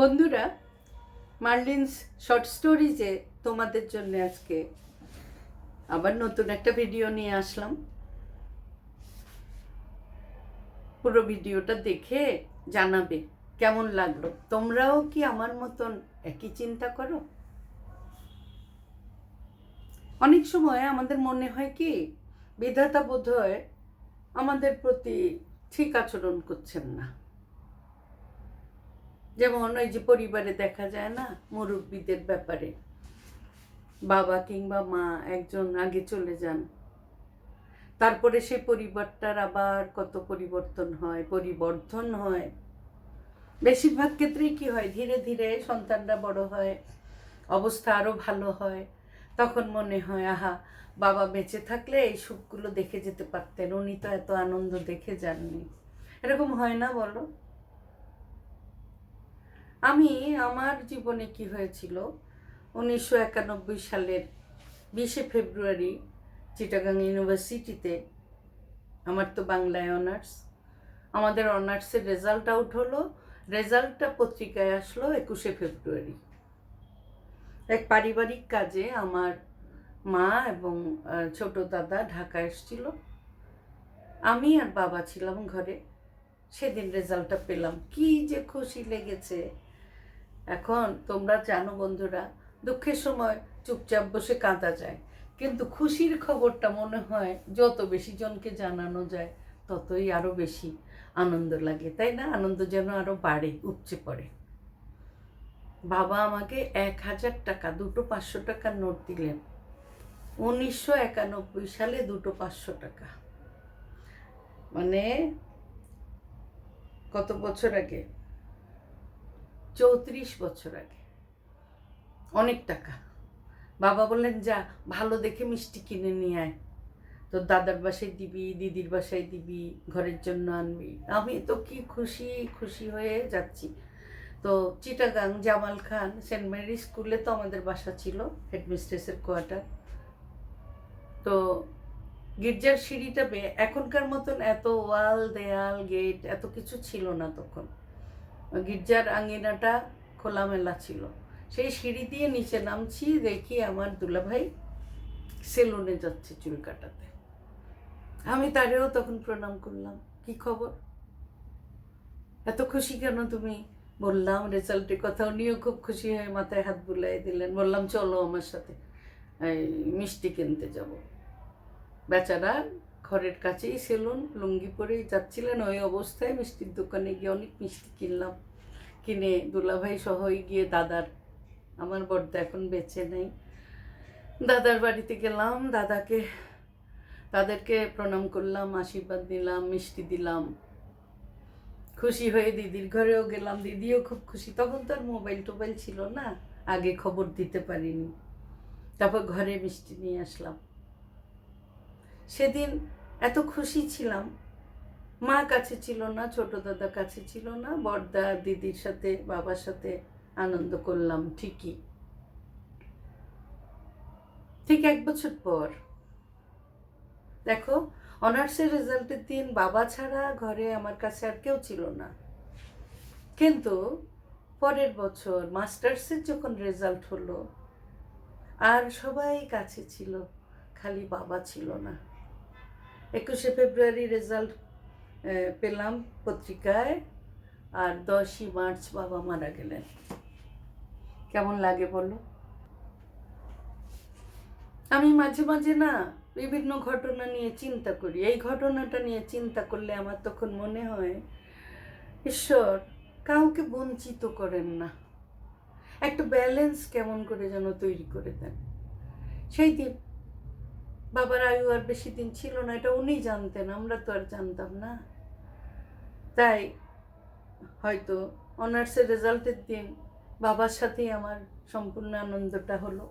বন্ধুরা, মার্লিনস শর্ট স্টোরিজে তোমাদের জন্য আজকে আবার নতুন একটা ভিডিও নিয়ে আসলাম। পুরো ভিডিওটা দেখে জানাবে, কেমন লাগল? তোমরাও কি আমার মতন একই চিন্তা করো? অনেক সময় আমাদের মনে হয় কি বিধাতা বোধ হয় আমাদের প্রতি ঠিক আচরণ করছেন না। যেমন ওই যে পরিবারে দেখা যায় না, মুরব্বীদের ব্যাপারে। বাবা কিংবা মা একজন আগে চলে যান। তারপরে সেই পরিবারটার আবার কত পরিবর্তন হয়, পরিবর্ধন হয়। বেশিরভাগ ক্ষেত্রেই কি হয়, ধীরে ধীরে সন্তানরা বড় হয়, অবস্থা আরও ভালো হয়। তখন মনে হয়, আহা, বাবা বেঁচে থাকলে এই সুখগুলো দেখে যেতে পারতেন। উনি তো এত আনন্দ দেখে যাননি। এরকম হয় না বলো? আমি আমার জীবনে কি হয়েছিল? উনিশশো একানব্বই সালের বিশে ফেব্রুয়ারি চিটাগাং ইউনিভার্সিটিতে আমার তো বাংলায় অনার্স। আমাদের অনার্সের রেজাল্ট আউট হলো। রেজাল্টটা পত্রিকায় আসলো একুশে ফেব্রুয়ারি। এক পারিবারিক কাজে আমার মা এবং ছোট দাদা ঢাকা এসেছিল। আমি আর বাবা ছিলাম ঘরে। সেদিন রেজাল্টটা পেলাম। কি যে খুশি লেগেছে। এখন তোমরা জানো বন্ধুরা, দুঃখের সময় চুপচাপ বসে কাঁদা যায়। কিন্তু খুশির খবরটা মনে হয় যত বেশি জনকে জানানো যায়, ততই আরও বেশি আনন্দ লাগে, তাই না? আনন্দ যেন আরও বাড়ে, উপচে পড়ে। বাবা আমাকে এক হাজার টাকা, দুটো পাঁচশো টাকার নোট দিলেন। উনিশশো একানব্বই সালে দুটো পাঁচশো টাকা। মানে কত বছর আগে? চৌত্রিশ বছর আগে। অনেক টাকা। বাবা বললেন, যা, ভালো দেখে মিষ্টি কিনে নিয়ে আয়। তোর দাদার বাসায় দিবি, দিদির বাসায় দিবি, ঘরের জন্য আনবি। আমি তো কি খুশি খুশি হয়ে যাচ্ছি। তো Chittagong Jamal Khan Saint Mary স্কুলে তো আমাদের বাসা ছিল, হেডমিস্ট্রেসের কোয়ার্টার। তো গির্জার সিঁড়িটা বে- এখনকার মতন এত ওয়াল দেয়াল, গেট, এত কিছু ছিল না তখন। গির্জার আঙিনাটা খোলামেলা ছিল। সেই সিঁড়ি দিয়ে নিচে নামছি, দেখি আমার দুলাভাই সেলুনে যাচ্ছে চুল কাটাতে। আমি তারেও তখন প্রণাম করলাম, কি খবর? এত খুশি কেন তুমি? বললাম, রেজাল্টের কথা উনিও খুব খুশি হয়ে মাথায় হাত বুলাই দিলেন। বললাম, চলো আমার সাথে মিষ্টি কিনতে যাব। বেচারা ঘরের কাছেই সেলুন, লুঙ্গি পরেই যাচ্ছিলেন। ওই অবস্থায় মিষ্টির দোকানে গিয়ে অনেক মিষ্টি কিনলাম। কিনে দুলাভাই সহই গিয়ে দাদার, আমার বড়দা এখন বেঁচে নেই। দাদার বাড়িতে গেলাম, দাদাকে তাদেরকে প্রণাম করলাম, আশীর্বাদ দিলাম মিষ্টি দিলাম। খুশি হয়ে দিদির ঘরেও গেলাম। দিদিও খুব খুশি। তখন তো আর মোবাইল টোবাইল ছিল না। আগে খবর দিতে পারিনি। তারপর ঘরে মিষ্টি নিয়ে আসলাম। সেদিন এত খুশি ছিলাম। মা কাছে ছিল না, ছোট দাদা কাছে ছিল না, বড়দা দিদির সাথে, বাবার সাথে আনন্দ করলাম, ঠিকই। ঠিক এক বছর পর, দেখো অনার্সের রেজাল্টের দিন বাবা ছাড়া ঘরে আমার কাছে আর কেউ ছিল না। কিন্তু পরের বছর মাস্টার্সের যখন রেজাল্ট হলো, আর সবাই কাছে ছিল, খালি বাবা ছিল না। একুশে ফেব্রুয়ারি রেজাল্ট পেলাম পত্রিকায় আর দশই মার্চ বাবা মারা গেলেন। কেমন লাগে বলো? আমি মাঝে মাঝে না বিভিন্ন ঘটনা নিয়ে চিন্তা করি। এই ঘটনাটা নিয়ে চিন্তা করলে আমার তখন মনে হয়, ঈশ্বর, কাউকে বঞ্চিত করেন না। একটা ব্যালেন্স কেমন করে যেন তৈরি করে দেন। সেই দিন বাবার আয়ু আর বেশি দিন ছিল না, এটা উনি জানতেন, আমরা তো আর জানতাম না। তাই হয়তো অনার্সের রেজাল্টের দিন বাবার সাথেই আমার সম্পূর্ণ আনন্দটা হলো।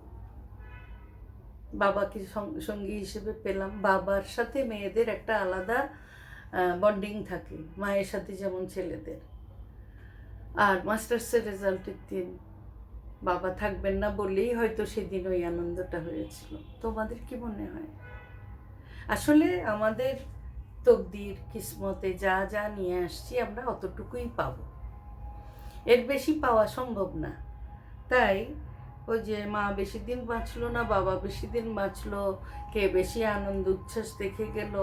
বাবাকে সঙ্গী হিসেবে পেলাম। বাবার সাথে মেয়েদের একটা আলাদা বন্ডিং থাকে, মায়ের সাথে যেমন ছেলেদের। আর মাস্টার্সের রেজাল্টের দিন বাবা থাকবেন না বলেই হয়তো সেদিন ওই আনন্দটা হয়েছিল। তোমাদের কি মনে হয়? আসলে আমাদের তকদির, কিসমতে যা যা নিয়ে আসছি আমরা অতটুকুই পাব। এর বেশি পাওয়া সম্ভব না। তাই ওই যে মা বেশি দিন বাঁচলো না, বাবা বেশি দিন বাঁচলো, কে বেশি আনন্দ, উচ্ছ্বাস দেখে গেল,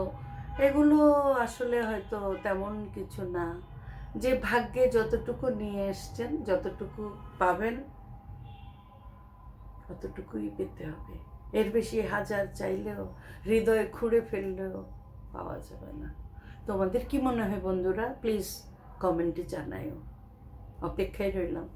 এগুলো আসলে হয়তো তেমন কিছু না। যে ভাগ্যে যতটুকু নিয়ে এসছেন, যতটুকু পাবেন ততটুকুই পেতে হবে। এর বেশি হাজার চাইলেও হৃদয়ে খুঁড়ে ফেললেও পাওয়া যাবে না। তোমাদের কি মনে হয় বন্ধুরা? প্লিজ কমেন্টে জানায়ও। অপেক্ষায় রইলাম।